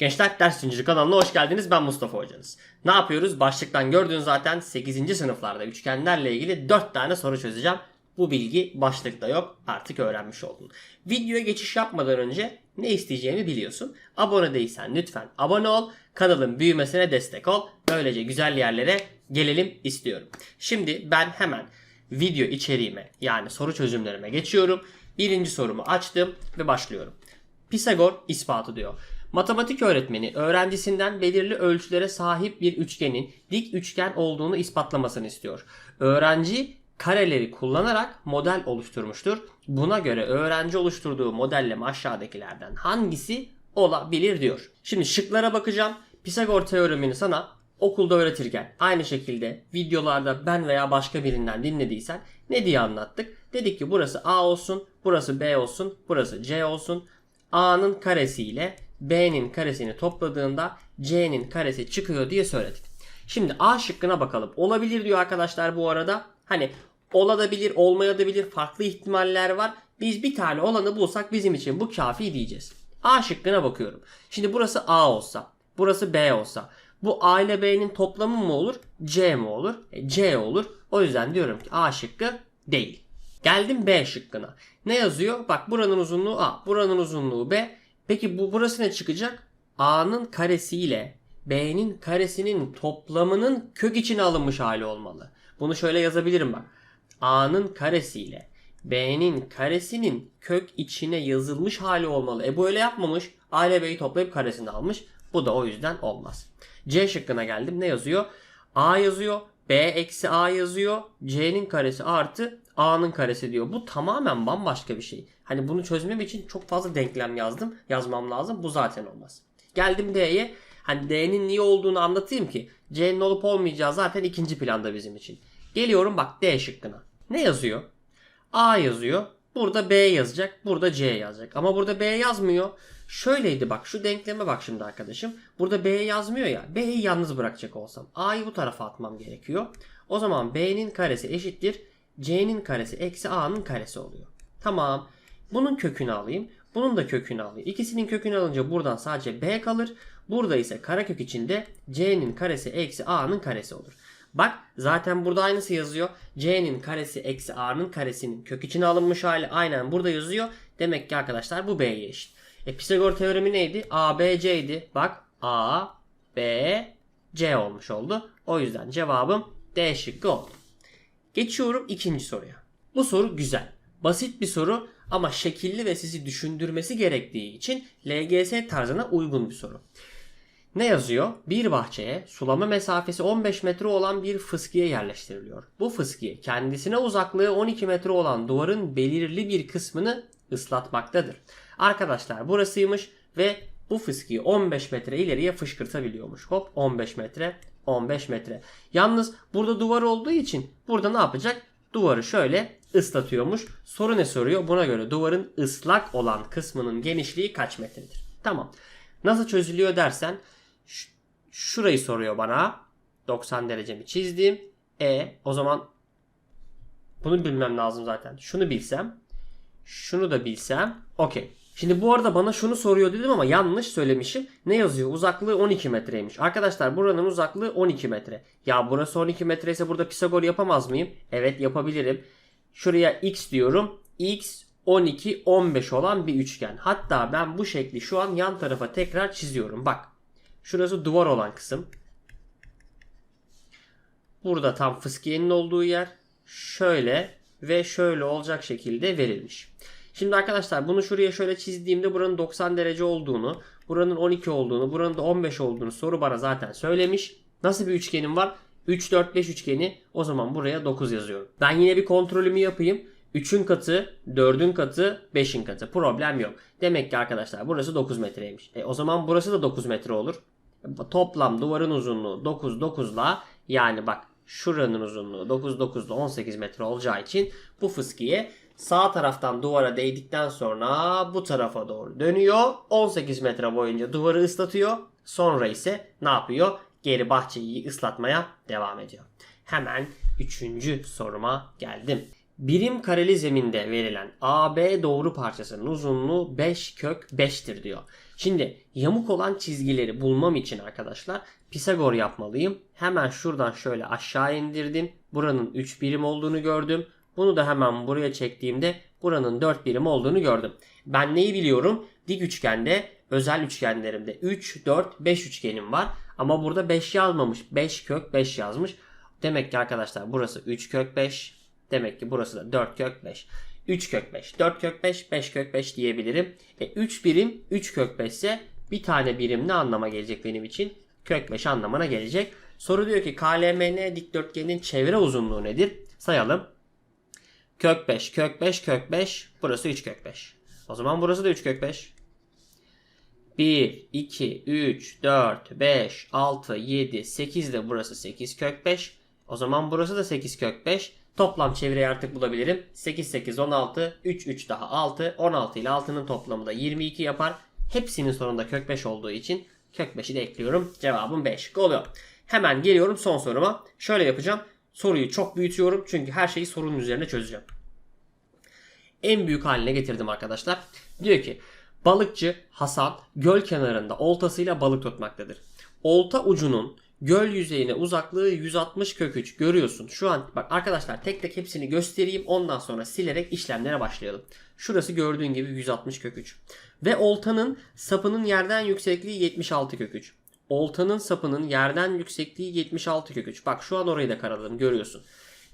Gençler Ders Zinciri kanalına hoş geldiniz. Ben Mustafa Hocanız. Ne yapıyoruz? Başlıktan gördüğün zaten 8. sınıflarda üçgenlerle ilgili 4 tane soru çözeceğim. Bu bilgi başlıkta yok. Artık öğrenmiş oldun. Videoya geçiş yapmadan önce ne isteyeceğimi biliyorsun. Abone değilsen lütfen abone ol. Kanalın büyümesine destek ol. Böylece güzel yerlere gelelim istiyorum. Şimdi ben hemen video içeriğime yani soru çözümlerime geçiyorum. Birinci sorumu açtım ve başlıyorum. Pisagor ispatı diyor. Matematik öğretmeni öğrencisinden belirli ölçülere sahip bir üçgenin dik üçgen olduğunu ispatlamasını istiyor. Öğrenci kareleri kullanarak model oluşturmuştur. Buna göre öğrenci oluşturduğu modelleme aşağıdakilerden hangisi olabilir diyor. Şimdi şıklara bakacağım. Pisagor teoremini sana okulda öğretirken aynı şekilde videolarda ben veya başka birinden dinlediysen ne diye anlattık? Dedik ki burası A olsun, burası B olsun, burası C olsun. A'nın karesi ile B'nin karesini topladığında C'nin karesi çıkıyor diye söyledik. Şimdi A şıkkına bakalım. Olabilir diyor arkadaşlar bu arada. Hani olabilir, olmayabilir, farklı ihtimaller var. Biz bir tane olanı bulsak bizim için bu kafi diyeceğiz. A şıkkına bakıyorum. Şimdi burası A olsa, burası B olsa. Bu A ile B'nin toplamı mı olur? C mi olur? E, C olur. O yüzden diyorum ki A şıkkı değil. Geldim B şıkkına. Ne yazıyor? Bak buranın uzunluğu A, buranın uzunluğu B. Peki bu burası ne çıkacak? A'nın karesiyle B'nin karesinin toplamının kök içine alınmış hali olmalı. Bunu şöyle yazabilirim bak. A'nın karesiyle B'nin karesinin kök içine yazılmış hali olmalı. E bu öyle yapmamış. A ile B'yi toplayıp karesini almış. Bu da o yüzden olmaz. C şıkkına geldim. Ne yazıyor? A yazıyor. B eksi A yazıyor. C'nin karesi artı A'nın karesi diyor. Bu tamamen bambaşka bir şey. Hani bunu çözmem için çok fazla denklem yazdım. Yazmam lazım. Bu zaten olmaz. Geldim D'ye. Hani D'nin niye olduğunu anlatayım ki. C'nin olup olmayacağı zaten ikinci planda bizim için. Geliyorum bak D şıkkına. Ne yazıyor? A yazıyor. Burada B yazacak. Burada C yazacak. Ama burada B yazmıyor. Şöyleydi bak şu denkleme bak şimdi arkadaşım. Burada B yazmıyor ya. B'yi yalnız bırakacak olsam. A'yı bu tarafa atmam gerekiyor. O zaman B'nin karesi eşittir. C'nin karesi eksi A'nın karesi oluyor. Tamam. Bunun kökünü alayım. Bunun da kökünü alayım. İkisinin kökünü alınca buradan sadece B kalır. Burada ise karekök içinde C'nin karesi eksi A'nın karesi olur. Bak zaten burada aynısı yazıyor. C'nin karesi eksi A'nın karesinin kök içine alınmış hali aynen burada yazıyor. Demek ki arkadaşlar bu B'ye eşit. E Pisagor teoremi neydi? A, B, C'ydi. Bak A, B, C olmuş oldu. O yüzden cevabım D şıkkı oldu. Geçiyorum ikinci soruya. Bu soru güzel. Basit bir soru ama şekilli ve sizi düşündürmesi gerektiği için LGS tarzına uygun bir soru. Ne yazıyor? Bir bahçeye sulama mesafesi 15 metre olan bir fıskiye yerleştiriliyor. Bu fıskiye kendisine uzaklığı 12 metre olan duvarın belirli bir kısmını ıslatmaktadır. Arkadaşlar burasıymış ve bu fıskiyi 15 metre ileriye fışkırtabiliyormuş. Hop 15 metre 15 metre. Yalnız burada duvar olduğu için burada ne yapacak? Duvarı şöyle ıslatıyormuş. Soru ne soruyor? Buna göre duvarın ıslak olan kısmının genişliği kaç metredir? Tamam. Nasıl çözülüyor dersen şurayı soruyor bana. 90 derecemi çizdim. E o zaman bunu bilmem lazım zaten. Şunu bilsem. Şunu da bilsem. Okey. Şimdi bu arada bana şunu soruyor dedim ama yanlış söylemişim. Ne yazıyor? Uzaklığı 12 metreymiş. Arkadaşlar buranın uzaklığı 12 metre. Ya burası 12 metre ise burada Pisagor yapamaz mıyım? Evet yapabilirim. Şuraya x diyorum. x 12 15 olan bir üçgen. Hatta ben bu şekli şu an yan tarafa tekrar çiziyorum. Bak. Şurası duvar olan kısım. Burada tam fıskiyenin olduğu yer. Şöyle ve şöyle olacak şekilde verilmiş. Şimdi arkadaşlar bunu şuraya şöyle çizdiğimde buranın 90 derece olduğunu, buranın 12 olduğunu, buranın da 15 olduğunu soru bana zaten söylemiş. Nasıl bir üçgenim var? 3, 4, 5 üçgeni. O zaman buraya 9 yazıyorum. Ben yine bir kontrolümü yapayım. 3'ün katı, 4'ün katı, 5'in katı. Problem yok. Demek ki arkadaşlar burası 9 metreymiş. E, o zaman burası da 9 metre olur. Toplam duvarın uzunluğu 9 9'la yani bak şuranın uzunluğu 9 9'la 18 metre olacağı için bu fıskiye sağ taraftan duvara değdikten sonra bu tarafa doğru dönüyor. 18 metre boyunca duvarı ıslatıyor. Sonra ise ne yapıyor? Geri bahçeyi ıslatmaya devam ediyor. Hemen üçüncü soruma geldim. Birim kareli zeminde verilen AB doğru parçasının uzunluğu 5 kök 5'tir diyor. Şimdi yamuk olan çizgileri bulmam için arkadaşlar Pisagor yapmalıyım. Hemen şuradan şöyle aşağı indirdim. Buranın 3 birim olduğunu gördüm. Bunu da hemen buraya çektiğimde buranın 4 birim olduğunu gördüm. Ben neyi biliyorum? Dik üçgende özel üçgenlerimde 3, 4, 5 üçgenim var. Ama burada 5 yazmamış. 5 kök 5 yazmış. Demek ki arkadaşlar burası 3 kök 5. Demek ki burası da 4 kök 5. 3 kök 5, 4 kök 5, 5 kök 5 diyebilirim. E 3 birim 3 kök 5 ise bir tane birim ne anlama gelecek benim için? Kök 5 anlamına gelecek. Soru diyor ki KLMN dikdörtgenin çevre uzunluğu nedir? Sayalım. Kök 5, kök 5, kök 5. Burası 3 kök 5. O zaman burası da 3 kök 5. 1, 2, 3, 4, 5, 6, 7, 8 de burası 8 kök 5. O zaman burası da 8 kök 5. Toplam çevreyi artık bulabilirim. 8, 8, 16, 3, 3 daha 6. 16 ile 6'nın toplamı da 22 yapar. Hepsinin sonunda kök 5 olduğu için kök 5'i de ekliyorum. Cevabım 5 oluyor. Hemen geliyorum son soruma. Şöyle yapacağım. Soruyu çok büyütüyorum çünkü her şeyi sorunun üzerine çözeceğim. En büyük haline getirdim arkadaşlar. Diyor ki balıkçı Hasan göl kenarında oltasıyla balık tutmaktadır. Olta ucunun göl yüzeyine uzaklığı 160 kök 3 görüyorsun. Şu an bak arkadaşlar tek tek hepsini göstereyim ondan sonra silerek işlemlere başlayalım. Şurası gördüğün gibi 160 kök 3. Ve oltanın sapının yerden yüksekliği 76 kök 3. Oltanın sapının yerden yüksekliği 76 kök 3. Bak şu an orayı da karaladım görüyorsun.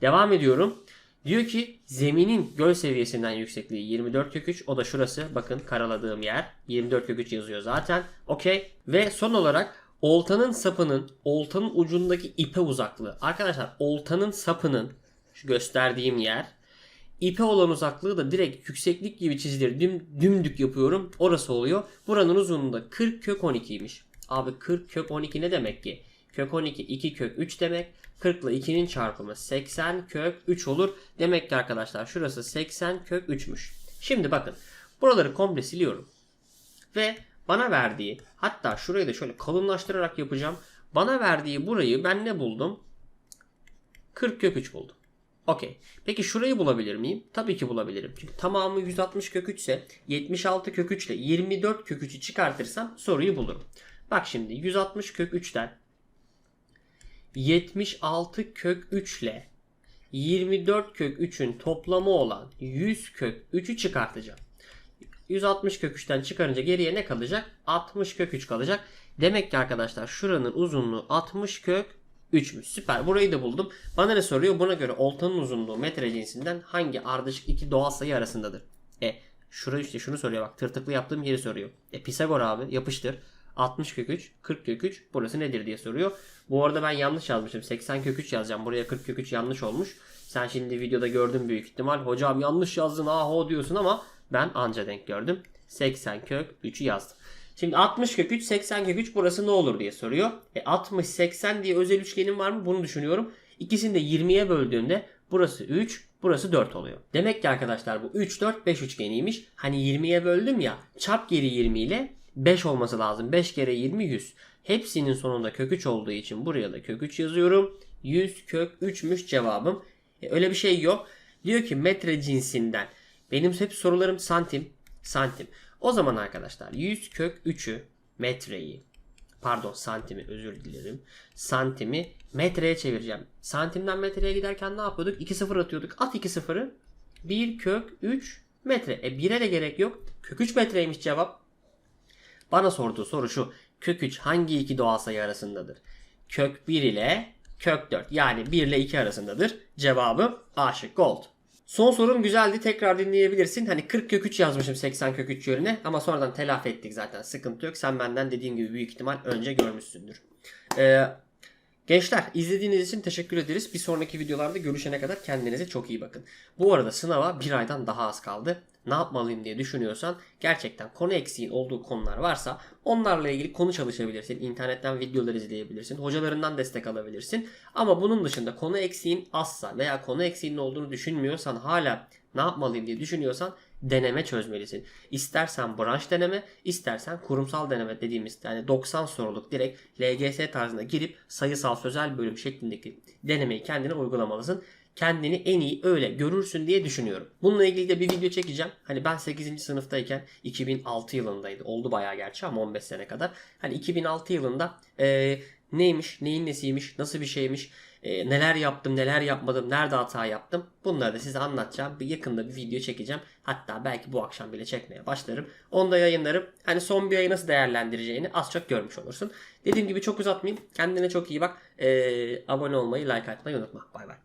Devam ediyorum. Diyor ki zeminin göl seviyesinden yüksekliği 24 kök 3. O da şurası. Bakın karaladığım yer. 24 kök 3 yazıyor zaten. Okey. Ve son olarak oltanın sapının oltanın ucundaki ipe uzaklığı. Arkadaşlar oltanın sapının şu gösterdiğim yer ipe olan uzaklığı da direkt yükseklik gibi çizilir. Düm, dümdük yapıyorum. Orası oluyor. Buranın uzunluğu da 40 kök 12'ymiş. Abi 40 kök 12 ne demek ki? Kök 12 2 kök 3 demek. 40 ile 2'nin çarpımı 80 kök 3 olur. Demek ki arkadaşlar şurası 80 kök 3'müş. Şimdi bakın. Buraları komple siliyorum. Ve bana verdiği hatta şurayı da şöyle kalınlaştırarak yapacağım. Bana verdiği burayı ben ne buldum? 40 kök 3 buldum. Okey. Peki şurayı bulabilir miyim? Tabii ki bulabilirim. Çünkü tamamı 160 kök 3 ise 76 kök 3 ile 24 kök 3'ü çıkartırsam soruyu bulurum. Bak şimdi 160 kök 3'ten 76 kök 3 ile 24 kök 3'ün toplamı olan 100 kök 3'ü çıkartacağım. 160 kök 3'ten çıkarınca geriye ne kalacak? 60 kök 3 kalacak. Demek ki arkadaşlar şuranın uzunluğu 60 kök 3'müş. Süper. Burayı da buldum. Bana ne soruyor? Buna göre oltanın uzunluğu metre cinsinden hangi ardışık iki doğal sayı arasındadır? E şurayı işte şunu soruyor bak. Tırtıklı yaptığım yeri soruyor. E Pisagor abi yapıştır. 60 kök 3, 40 kök 3 burası nedir diye soruyor. Bu arada ben yanlış yazmışım. 80 kök 3 yazacağım. Buraya 40 kök 3 yanlış olmuş. Sen şimdi videoda gördün büyük ihtimal. Hocam yanlış yazdın aho diyorsun ama ben anca denk gördüm. 80 kök 3'ü yazdım. Şimdi 60 kök 3, 80 kök 3 burası ne olur diye soruyor. E 60, 80 diye özel üçgenim var mı? Bunu düşünüyorum. İkisini de 20'ye böldüğümde burası 3, burası 4 oluyor. Demek ki arkadaşlar bu 3, 4, 5 üçgeniymiş. Hani 20'ye böldüm ya çap geri 20 ile 5 olması lazım. 5 kere 20 100. Hepsinin sonunda kök 3 olduğu için buraya da kök 3 yazıyorum. 100 kök 3'müş cevabım. E, öyle bir şey yok. Diyor ki metre cinsinden. Benim hep sorularım santim. Santim. O zaman arkadaşlar 100 kök 3'ü metreyi pardon santimi özür dilerim. Santimi metreye çevireceğim. Santimden metreye giderken ne yapıyorduk? 2 sıfır atıyorduk. At 2 sıfırı. 1 kök 3 metre. E 1'e de gerek yok. Kök 3 metreymiş cevap. Bana sorduğu soru şu. Kök 3 hangi iki doğal sayı arasındadır? Kök 1 ile kök 4 yani 1 ile 2 arasındadır. Cevabım A şıkkı oldu. Son sorum güzeldi. Tekrar dinleyebilirsin. Hani 40 kök 3 yazmışım 80 kök 3 yerine ama sonradan telafi ettik zaten. Sıkıntı yok. Sen benden dediğim gibi büyük ihtimal önce görmüşsündür. Ee, gençler izlediğiniz için teşekkür ederiz. Bir sonraki videolarda görüşene kadar kendinize çok iyi bakın. Bu arada sınava bir aydan daha az kaldı. Ne yapmalıyım diye düşünüyorsan gerçekten konu eksiğin olduğu konular varsa onlarla ilgili konu çalışabilirsin. İnternetten videolar izleyebilirsin. Hocalarından destek alabilirsin. Ama bunun dışında konu eksiğin azsa veya konu eksiğinin olduğunu düşünmüyorsan hala ne yapmalıyım diye düşünüyorsan deneme çözmelisin. İstersen branş deneme, istersen kurumsal deneme dediğimiz yani 90 soruluk direkt LGS tarzında girip sayısal sözel bölüm şeklindeki denemeyi kendine uygulamalısın. Kendini en iyi öyle görürsün diye düşünüyorum. Bununla ilgili de bir video çekeceğim. Hani ben 8. sınıftayken 2006 yılındaydı. Oldu bayağı gerçi ama 15 sene kadar. Hani 2006 yılında e, neymiş, neyin nesiymiş, nasıl bir şeymiş, e, neler yaptım, neler yapmadım, nerede hata yaptım. Bunları da size anlatacağım. Bir yakında bir video çekeceğim. Hatta belki bu akşam bile çekmeye başlarım. Onu da yayınlarım. Hani son bir ayı nasıl değerlendireceğini az çok görmüş olursun. Dediğim gibi çok uzatmayayım. Kendine çok iyi bak. E, abone olmayı, like atmayı unutma. Bay bay.